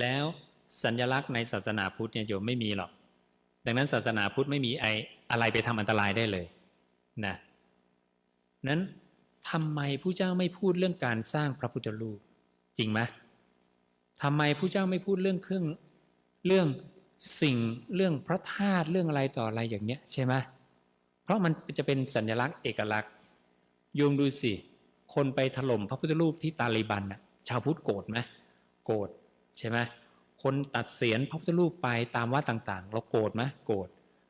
แล้วสัญลักษณ์ในศาสนาพุทธเนี่ยโยมไม่มีหรอก ดังนั้นศาสนาพุทธไม่มีไออะไรไปทำอันตรายได้เลยนะนั้นทำไมผู้เจ้าไม่พูดเรื่องการสร้างพระพุทธรูปจริงไหมทำไมผู้เจ้าไม่พูดเรื่องเครื่องเรื่องสิ่งเรื่องพระธาตุเรื่องอะไรต่ออะไรอย่างเนี้ยใช่ไหมเพราะมันจะเป็นสัญลักษณ์เอกลักษณ์โยมดูสิ คนไปถล่มพระพุทธรูปที่ตาลีบันน่ะชาวพุทธโกรธไหมโกรธ ใช่ไหมคนตัดเสียนพระพุทธรูปไปตามวัดต่าง ๆ เราโกรธไหมโกรธ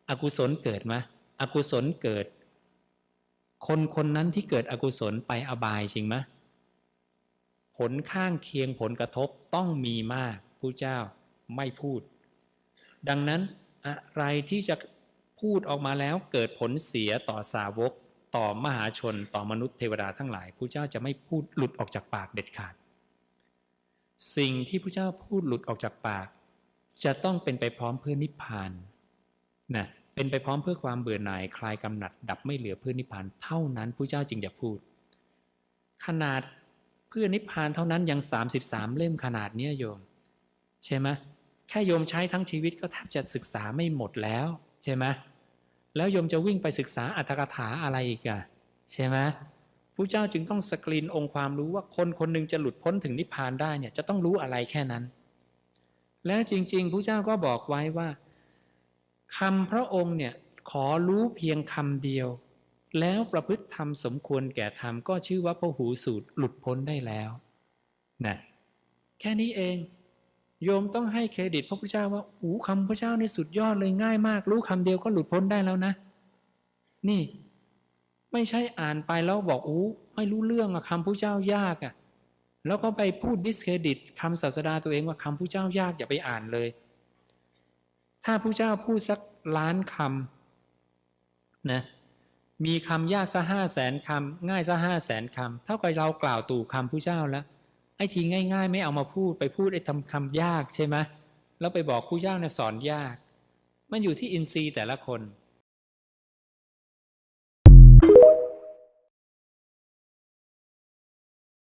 อกุศลเกิดไหมอกุศลเกิด คนคนนั้นที่เกิดอกุศลไปอบายจริงไหมผลข้างเคียงผลกระทบต้องมีมากผู้เจ้าไม่พูด ดังนั้นอะไรที่จะพูดออกมาแล้วเกิดผลเสียต่อสาวก ต่อมหาชนต่อมนุษย์เทวดาทั้งหลายผู้เจ้าจะไม่พูดหลุดออกจากปากเด็ดขาด สิ่งที่ผู้เจ้าพูดหลุดออกจากปาก จะต้องเป็นไปพร้อมเพื่อนิพพานนะเป็นไปพร้อมเพื่อความเบื่อหน่ายคลายกำหนัด ดับไม่เหลือเพื่อนิพพานเท่านั้นผู้เจ้าจึงจะพูด ขนาดเพื่อนิพพานเท่านั้นยัง 33 เล่มขนาดเนี้ยโยม ใช่ไหมแค่โยมใช้ทั้งชีวิตก็แทบจะศึกษาไม่หมดแล้วใช่ไหมแล้วโยมจะวิ่งไปศึกษาอัตถกถาอะไรอีกอะใช่ไหม ผู้เจ้าจึงต้องสกรีนองค์ความรู้ว่าคนคนหนึ่งจะหลุดพ้นถึงนิพพานได้เนี่ยจะต้องรู้อะไรแค่นั้น และจริงๆผู้เจ้าก็บอกไว้ว่าคำพระองค์เนี่ยขอรู้เพียงคำเดียว แล้วประพฤติธรรมสมควรแก่ธรรมก็ชื่อว่าพระหูสูตรหลุดพ้นได้แล้วนะแค่นี้เองโยมต้องให้เครดิตพระพุทธเจ้าว่าหูคำพระเจ้านี่สุดยอดเลยง่ายมาก รู้คำเดียวก็หลุดพ้นได้แล้วนะ นี่ ไม่ใช่อ่านไปแล้วบอกอู้ไม่รู้เรื่องอะคำพระเจ้ายากอะแล้วก็ไปพูดดิสเครดิตคำศาสดาตัวเองว่าคำพระเจ้ายากอย่าไปอ่านเลย ถ้าพระเจ้าพูดสักล้านคำนะมีคำยากซะห้าแสนคำง่ายซะห้าแสนคำเท่ากับเรากล่าวตู่คำพระเจ้าแล้วไอ้ทีง่าย ๆ ไม่เอามาพูดไปพูดไอ้ทำคำยากใช่ไหมแล้วไปบอกผู้เจ้าเนี่ยสอนยาก มันอยู่ที่อินทรีย์แต่ละคน